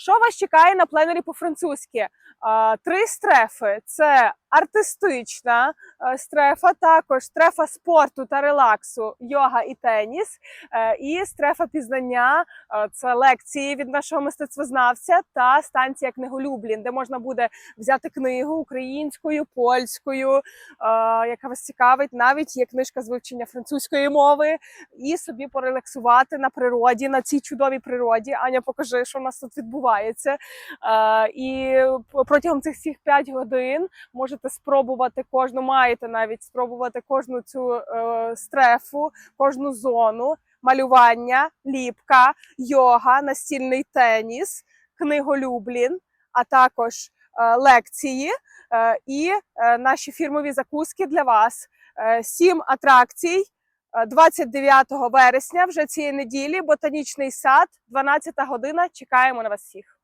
Що вас чекає на пленері по-французьки? Три стрефи: це артистична е, стрефа, також стрефа спорту та релаксу, йога і теніс, е, і стрефа пізнання е, це лекції від нашого мистецтвознавця та станція книголюблін, де можна буде взяти книгу українською, польською, яка вас цікавить. Навіть є книжка з вивчення французької мови, і собі порелаксувати на природі, на цій чудовій природі. Аня, покажи, що у нас тут відбувається. І протягом цих всіх 5 годин можете спробувати кожну, маєте навіть спробувати кожну цю е, стрефу, кожну зону. Малювання, ліпка, йога, настільний теніс, книголюблін, а також е, лекції е, і е, наші фірмові закуски для вас. Е, Сім атракцій. е, 29 вересня вже цієї неділі. Ботанічний сад, 12 година. Чекаємо на вас всіх.